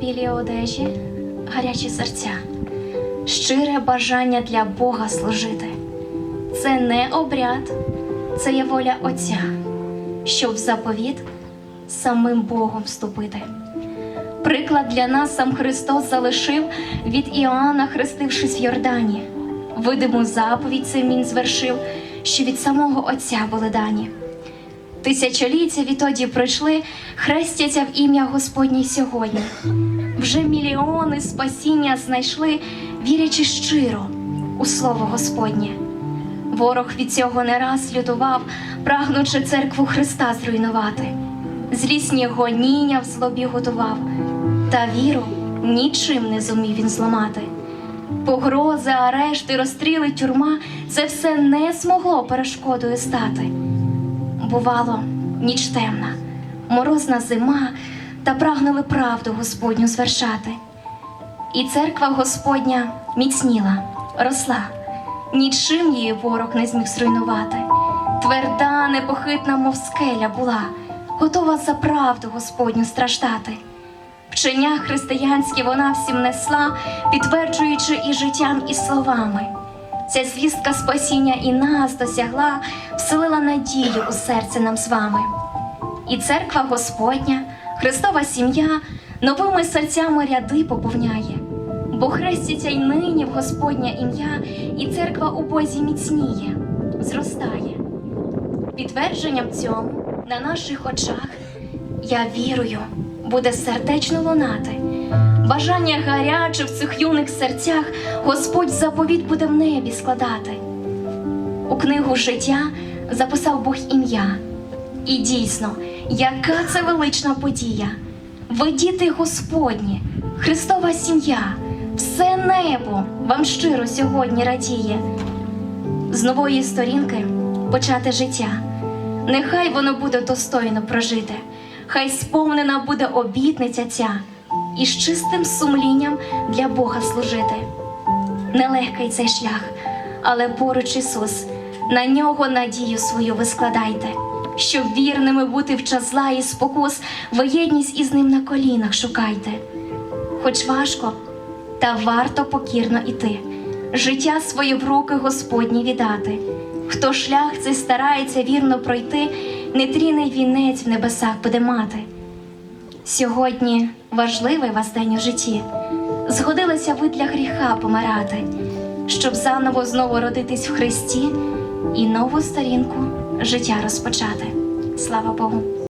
білій одежі, гарячі серця, щире бажання для Бога служити. Це не обряд, це є воля Отця, щоб в заповіт самим Богом вступити. Приклад для нас сам Христос залишив від Іоанна, хрестившись в Йордані. Видиму заповідь цим він звершив, що від самого Отця були дані. Тисячоліття відтоді пройшли, хрестяться в ім'я Господнє сьогодні. Вже мільйони спасіння знайшли, вірячи щиро у слово Господнє. Ворог від цього не раз лютував, прагнучи церкву Христа зруйнувати. Злісні гоніння в злобі готував, та віру нічим не зумів він зламати. Погрози, арешти, розстріли, тюрма це все не змогло перешкодою стати. Бувало, ніч темна, морозна зима, та прагнули правду Господню звершати. І церква Господня міцніла, росла, нічим її ворог не зміг зруйнувати. Тверда, непохитна, мов скеля була, готова за правду Господню страждати. Вчення християнські вона всім несла, підтверджуючи і життям, і словами. Ця звістка спасіння і нас досягла, вселила надію у серце нам з вами. І церква Господня, Христова сім'я новими серцями ряди поповняє, бо хреститься й нині в Господнє ім'я, і церква у Бозі міцніє, зростає. Підтвердженням цьому на наших очах я вірую, буде сердечно лунати. Бажання гаряче в цих юних серцях Господь заповіт буде в небі складати. У книгу життя записав Бог ім'я. І дійсно, яка це велична подія. Ви діти Господні, Христова сім'я, все небо вам щиро сьогодні радіє. З нової сторінки почати життя. Нехай воно буде достойно прожите, хай сповнена буде обітниця ця і з чистим сумлінням для Бога служити. Нелегкий цей шлях, але поруч Ісус, на нього надію свою ви складайте, щоб вірними бути в час зла і спокус, ви єдність із ним на колінах шукайте. Хоч важко, та варто покірно іти, життя своє в руки Господні віддати. Хто шлях цей старається вірно пройти, нетріний вінець в небесах буде мати. Сьогодні важливий вас день у житті. Згодилися ви для гріха помирати, щоб заново знову родитись в Христі і нову сторінку життя розпочати. Слава Богу!